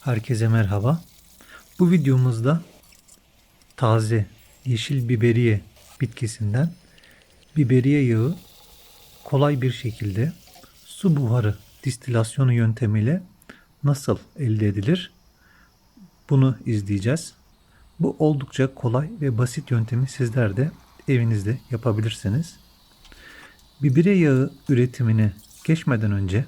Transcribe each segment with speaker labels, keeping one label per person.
Speaker 1: Herkese merhaba. Bu videomuzda taze yeşil biberiye bitkisinden biberiye yağı kolay bir şekilde su buharı distilasyonu yöntemiyle nasıl elde edilir? Bunu izleyeceğiz. Bu oldukça kolay ve basit yöntemi sizler de evinizde yapabilirsiniz. Biberiye yağı üretimine geçmeden önce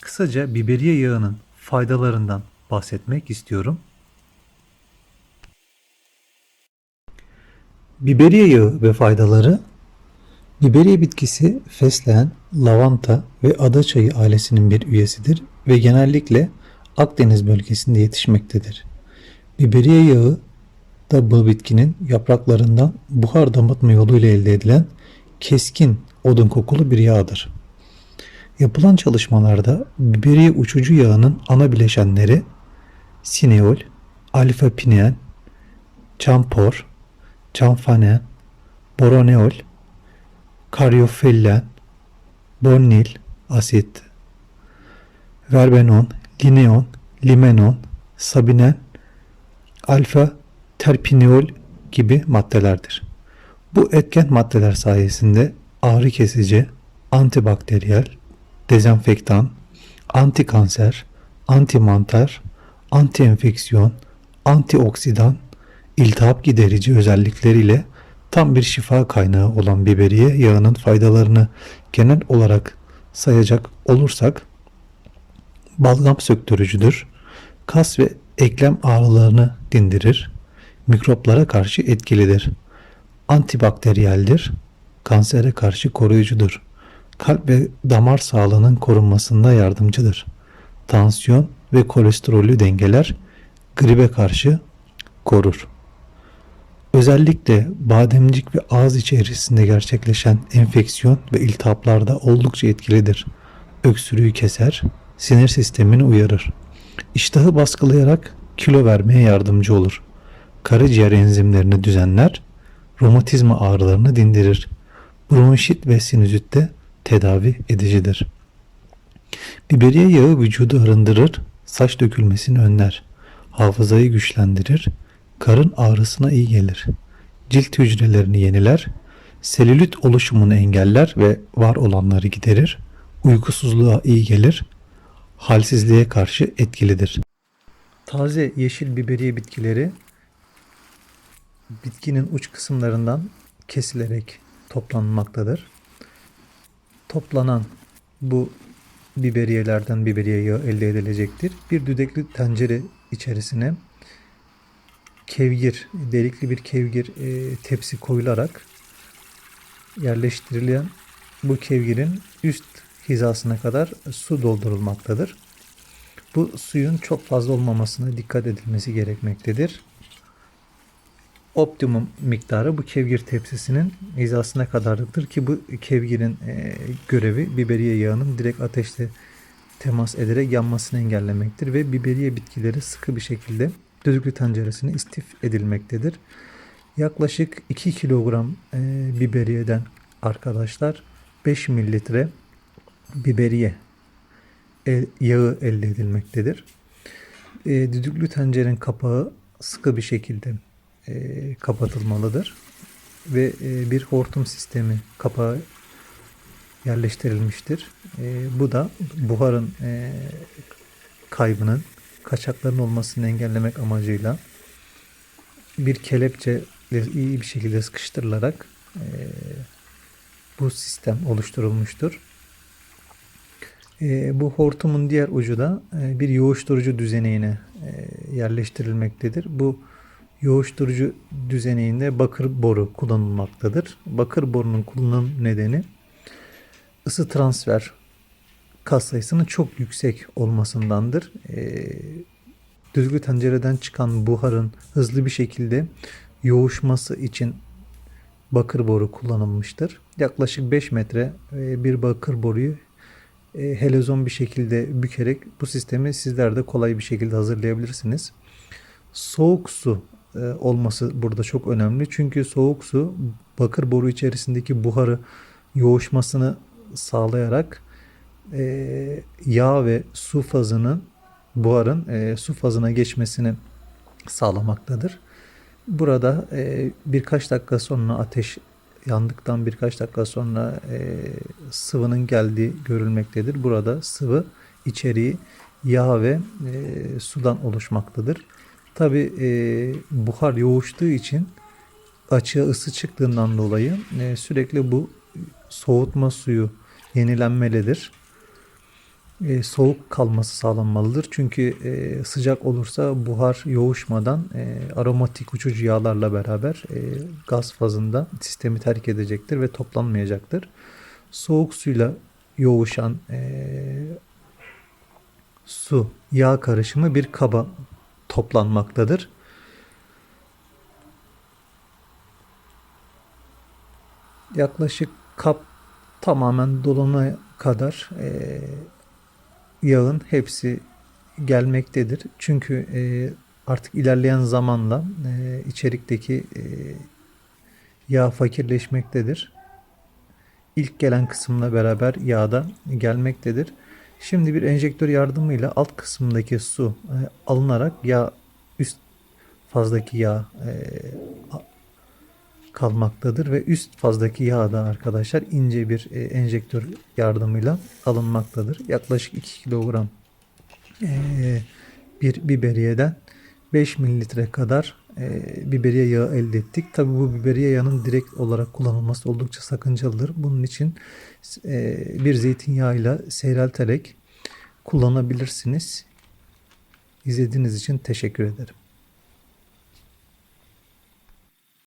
Speaker 1: kısaca biberiye yağının faydalarından bahsetmek istiyorum. Biberiye yağı ve faydaları Biberiye bitkisi fesleğen, lavanta ve adaçayı ailesinin bir üyesidir ve genellikle Akdeniz bölgesinde yetişmektedir. Biberiye yağı da bu bitkinin yapraklarından buhar damıtma yoluyla elde edilen keskin odun kokulu bir yağdır. Yapılan çalışmalarda biberiye uçucu yağının ana bileşenleri sineol, alfa pinen, çampor, çamfanen, boroneol, karyofillen, bonnil asit, verbenon, lineon, limenon, sabinen, alfa terpineol gibi maddelerdir. Bu etken maddeler sayesinde ağrı kesici, antibakteriyel, dezenfektan, antikanser, antimantar, antienfeksiyon, antioksidan, iltihap giderici özellikleriyle tam bir şifa kaynağı olan biberiye yağının faydalarını genel olarak sayacak olursak balgam söktürücüdür, kas ve eklem ağrılarını dindirir, mikroplara karşı etkilidir, antibakteriyeldir, kansere karşı koruyucudur, kalp ve damar sağlığının korunmasında yardımcıdır, tansiyon ve kolesterolü dengeler, gribe karşı korur. Özellikle bademcik ve ağız içerisinde gerçekleşen enfeksiyon ve iltihaplarda oldukça etkilidir. Öksürüğü keser, sinir sistemini uyarır. İştahı baskılayarak kilo vermeye yardımcı olur. Karaciğer enzimlerini düzenler, romatizma ağrılarını dindirir. Bronşit ve sinüzitte tedavi edicidir. Biberiye yağı vücudu arındırır, saç dökülmesini önler, hafızayı güçlendirir, karın ağrısına iyi gelir. Cilt hücrelerini yeniler, selülit oluşumunu engeller ve var olanları giderir. Uykusuzluğa iyi gelir, halsizliğe karşı etkilidir. Taze yeşil biberiye bitkileri bitkinin uç kısımlarından kesilerek toplanmaktadır. Toplanan bu biberiyelerden biberiye yağı elde edilecektir. Bir düdekli tencere içerisine kevgir, delikli bir kevgir e, tepsi koyularak yerleştirilen bu kevgirin üst hizasına kadar su doldurulmaktadır. Bu suyun çok fazla olmamasına dikkat edilmesi gerekmektedir. Optimum miktarı bu kevgir tepsisinin hizasına kadardır ki bu kevgirin e, görevi biberiye yağının direkt ateşte temas ederek yanmasını engellemektir ve biberiye bitkileri sıkı bir şekilde düdüklü tenceresine istif edilmektedir. Yaklaşık 2 kilogram e, biberiyeden arkadaşlar 5 mililitre biberiye e, yağı elde edilmektedir. E, düdüklü tencerenin kapağı sıkı bir şekilde e, kapatılmalıdır ve e, bir hortum sistemi kapağı yerleştirilmiştir. E, bu da buharın e, kaybının kaçakların olmasını engellemek amacıyla bir kelepçe iyi bir şekilde sıkıştırılarak e, bu sistem oluşturulmuştur. E, bu hortumun diğer ucu da e, bir yoğuşturucu düzeneğine e, yerleştirilmektedir. Bu yoğuşturucu düzeneğinde bakır boru kullanılmaktadır. Bakır borunun kullanım nedeni ısı transfer kas sayısının çok yüksek olmasındandır. E, düzgün tencereden çıkan buharın hızlı bir şekilde yoğuşması için bakır boru kullanılmıştır. Yaklaşık 5 metre e, bir bakır boruyu e, helezon bir şekilde bükerek bu sistemi sizler de kolay bir şekilde hazırlayabilirsiniz. Soğuk su olması burada çok önemli. Çünkü soğuk su bakır boru içerisindeki buharı yoğuşmasını sağlayarak e, yağ ve su fazının buharın e, su fazına geçmesini sağlamaktadır. Burada e, birkaç dakika sonra ateş yandıktan birkaç dakika sonra e, sıvının geldiği görülmektedir. Burada sıvı içeriği yağ ve e, sudan oluşmaktadır. Tabi buhar yoğuştuğu için açığa ısı çıktığından dolayı e, sürekli bu soğutma suyu yenilenmelidir. E, soğuk kalması sağlanmalıdır. Çünkü e, sıcak olursa buhar yoğuşmadan e, aromatik uçucu yağlarla beraber e, gaz fazında sistemi terk edecektir ve toplanmayacaktır. Soğuk suyla yoğuşan e, su yağ karışımı bir kaba toplanmaktadır. Yaklaşık kap tamamen dolana kadar e, yağın hepsi gelmektedir. Çünkü e, artık ilerleyen zamanla e, içerikteki e, yağ fakirleşmektedir. İlk gelen kısımla beraber yağ da gelmektedir. Şimdi bir enjektör yardımıyla alt kısımdaki su e, alınarak yağ üst fazdaki yağ e, kalmaktadır ve üst fazdaki yağ da arkadaşlar ince bir e, enjektör yardımıyla alınmaktadır. Yaklaşık 2 kilogram e, bir biberiyeden 5 mililitre kadar e, biberiye yağı elde ettik. Tabi bu biberiye yağının direkt olarak kullanılması oldukça sakıncalıdır. Bunun için e, bir zeytinyağıyla seyrelterek kullanabilirsiniz. İzlediğiniz için teşekkür ederim.